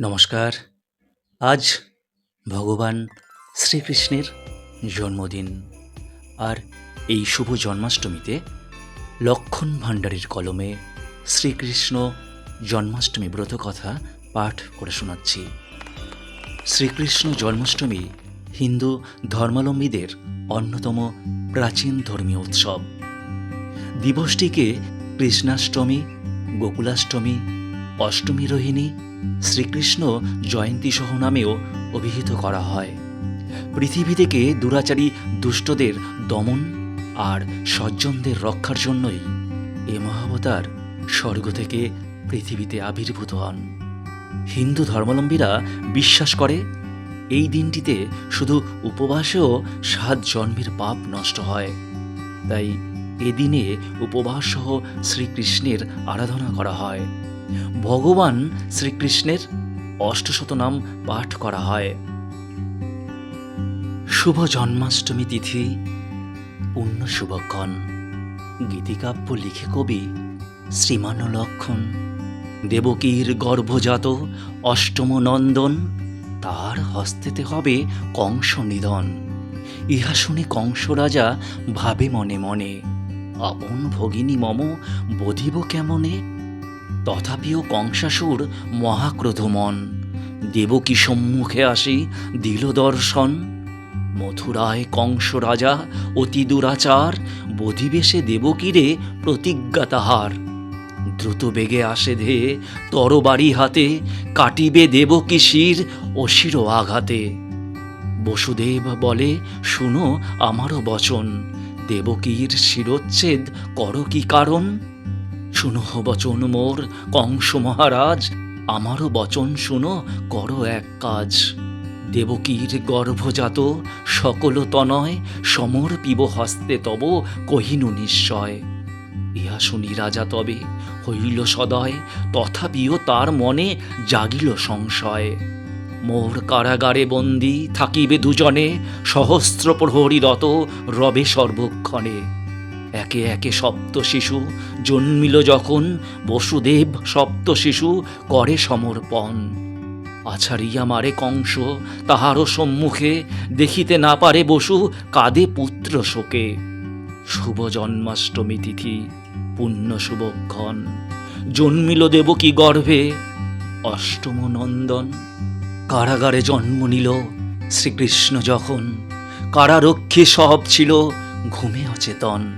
নমস্কার। আজ ভগবান শ্রীকৃষ্ণের জন্মদিন। আর এই শুভ জন্মাষ্টমীতে লক্ষণ ভাণ্ডারীর কলমে শ্রীকৃষ্ণ জন্মাষ্টমী ব্রত কথা পাঠ করে শোনাচ্ছি। শ্রীকৃষ্ণ জন্মাষ্টমী হিন্দু ধর্মাবলম্বীদের অন্যতম প্রাচীন ধর্মীয় উৎসব। দিবসটিকে কৃষ্ণাষ্টমী, গোকুলাষ্টমী অষ্টমী রোহিণী শ্রীকৃষ্ণ জয়ন্তী সহ নামেও অভিহিত করা হয়। পৃথিবী থেকে দুরাচারী দুষ্টদের দমন আর সজ্জনদের রক্ষার জন্যই এ মহাবতার স্বর্গ থেকে পৃথিবীতে আবির্ভূত হন। হিন্দু ধর্মাবলম্বীরা বিশ্বাস করে, এই দিনটিতে শুধু উপবাসেও সাত জন্মের পাপ নষ্ট হয়। তাই এদিনে উপবাস সহ শ্রীকৃষ্ণের আরাধনা করা হয়। ভগবান শ্রীকৃষ্ণের অষ্টশত নাম পাঠ করা হয়। শুভ জন্মাষ্টমী তিথি পুণ্য শুভক্ষণ। গীতিকাব্য লিখে কবি শ্রীমান লক্ষণ। দেবকীর গর্ভজাত অষ্টম নন্দন, তার হস্তেতে হবে কংস নিধন। ইহা শুনে কংস রাজা ভাবে মনে মনে, আপন ভগিনী মম, বধিব কেমনে? তথাপিও কংসাসুর মহাক্রোধমন। দেবকী সম্মুখে আসি দিল দর্শন মথুরায় কংস রাজা অতি দুরাচার, বধিবেশে দেবকীরে প্রতিজ্ঞা তাহার। দ্রুত বেগে আসে ধেয়ে তরবারি হাতে, কাটিবে দেবকী শির অশির আঘাতে। বসুদেব বলে, শুনো আমারও বচন। দেবকীর শিরোচ্ছেদ কর কি কারণ? শুনো বচন মোর, কংস মহারাজ, আমারও বচন শুনো, করো এক কাজ। দেবকীর গর্ভজাত, সকল তনয়, সমর্পিব হস্তে তব কহিনু নিশ্চয়। ইহা শুনি রাজা তবে, হইল সদয়, তথাপিও তার মনে জাগিল সংশয়। মোর কারাগারে বন্দি থাকিবে দুজনে, সহস্র প্রহরীরত রবে সর্বক্ষণে। একে একে সপ্ত শিশু জন্মিল যখন, বসুদেব সপ্ত শিশু করে সমর্পণ। আছাড়িয়া মারে কংস, তাহারও সম্মুখে দেখিতে না পারে বসু, কাঁদে পুত্র শোকে। শুভ জন্মাষ্টমী তিথি, পুণ্য শুভক্ষণ জন্মিল দেবকী গর্ভে? অষ্টম নন্দন। কারাগারে জন্ম নিল শ্রীকৃষ্ণ যখন। কারারক্ষী সব ছিল, ঘুমে অচেতন।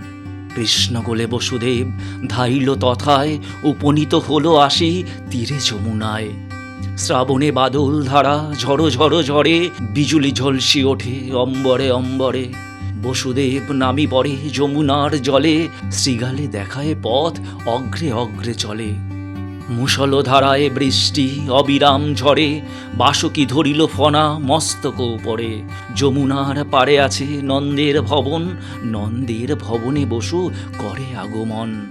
কৃষ্ণ গোলে বসুদেব ধাইল তথায় উপনীত হলো আসি তীরে যমুনায়। শ্রাবণে বাদল ধারা ঝড়ো ঝড়ো ঝড়ে, বিজুলি ঝলসি ওঠে অম্বরে অম্বরে। বসুদেব নামি পড়ে যমুনার জলে, শ্রীগালে দেখায় পথ অগ্রে অগ্রে চলে। মুষলধারায় বৃষ্টি, অবিরাম ঝরে বাসকি ধরিল ফনা, মস্তক উপরে। যমুনার পারে আছে নন্দের ভবন, নন্দের ভবনে বসু করে আগমন।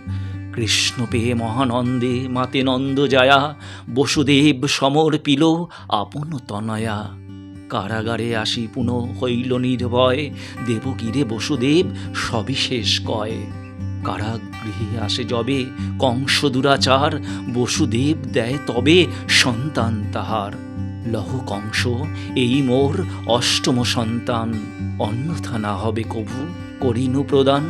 কৃষ্ণ পেয়ে মহানন্দে, মাতে নন্দ যায়া বসুদেব সমর্পিল আপন তনয়া। কারাগারে আসি পুনঃ, হইল নির্ভয় দেবগিরে বসুদেব সবিশেষ কয়। কারাগৃহে আসে যবে কংস দুরাচার বসুদেব দেয় তবে সন্তান তাহার। লহ কংস, এই মোর অষ্টম সন্তান, অন্যথা না হবে কভু করিনু প্রদান।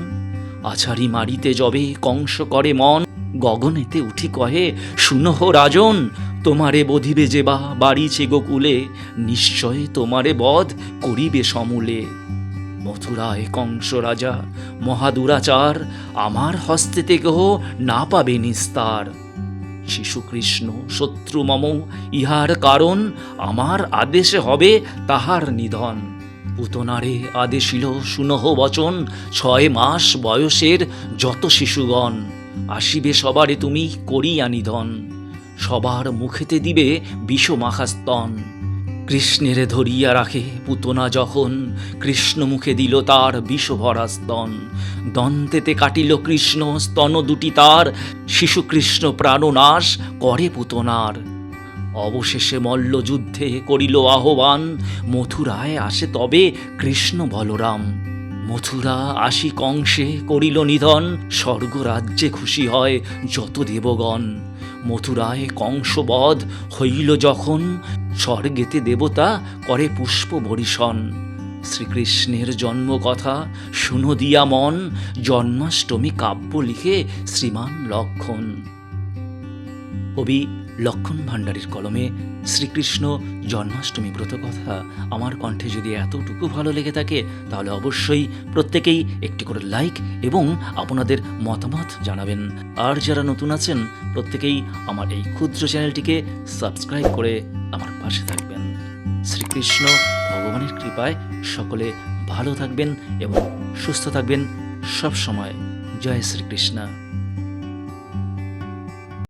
আছাড়ি মারিতে যবে কংস করে মন, গগনেতে উঠি কহে, শুনহ রাজন, তোমারে বধিবে যে বা বাড়িছে গোকুলে, নিশ্চয় তোমারে বধ করিবে সমূলে। মথুরায় কংস রাজা, মহাদুরাচার, আমার হস্তে কেহ না পাবে নিস্তার। শিশুকৃষ্ণ, শত্রু মম, ইহার কারণ আমার আদেশে হবে তাহার নিধন। পুতনারে আদেশিল সুনহ বচন, ছয় মাস বয়সের যত শিশুগণ, আসিবে সবারে তুমি করিয়া নিধন। সবার মুখেতে দিবে বিষ মাখাস্তন কৃষ্ণেরে ধরিয়া রাখে পুতনা যখন। কৃষ্ণ মুখে দিল তার বিষ ভরা স্তন দন্তেতে কাটিল কৃষ্ণ, স্তন দুটি তার। শিশু কৃষ্ণ প্রাণনাশ করে পুতনার। অবশেষে মল্ল যুদ্ধে করিল আহ্বান। মথুরায় আসে তবে কৃষ্ণ বলরাম। মথুরা আসি কংসে করিল নিধন। স্বর্গরাজ্যে খুশি হয় যত দেবগণ। মথুরায় কংসবধ হইল যখন। স্বর্গেতে দেবতা করে পুষ্প বরিশন শ্রীকৃষ্ণের জন্মকথা শুনো দিয়া মন, জন্মাষ্টমী কাব্য লিখে শ্রীমান লক্ষণ। কবি লক্ষণ ভাণ্ডারীর কলমে শ্রীকৃষ্ণ জন্মাষ্টমী ব্রত কথা আমার কণ্ঠে যদি এতটুকু ভালো লেগে থাকে, তাহলে অবশ্যই প্রত্যেকেই একটি করে লাইক এবং আপনাদের মতামত জানাবেন। আর যারা নতুন আছেন, প্রত্যেকেই আমার এই ক্ষুদ্র চ্যানেলটিকে সাবস্ক্রাইব করে আমার পাশে থাকবেন। শ্রীকৃষ্ণ ভগবানের কৃপায় সকলে ভালো থাকবেন এবং সুস্থ থাকবেন সব সময় জয় শ্রীকৃষ্ণ।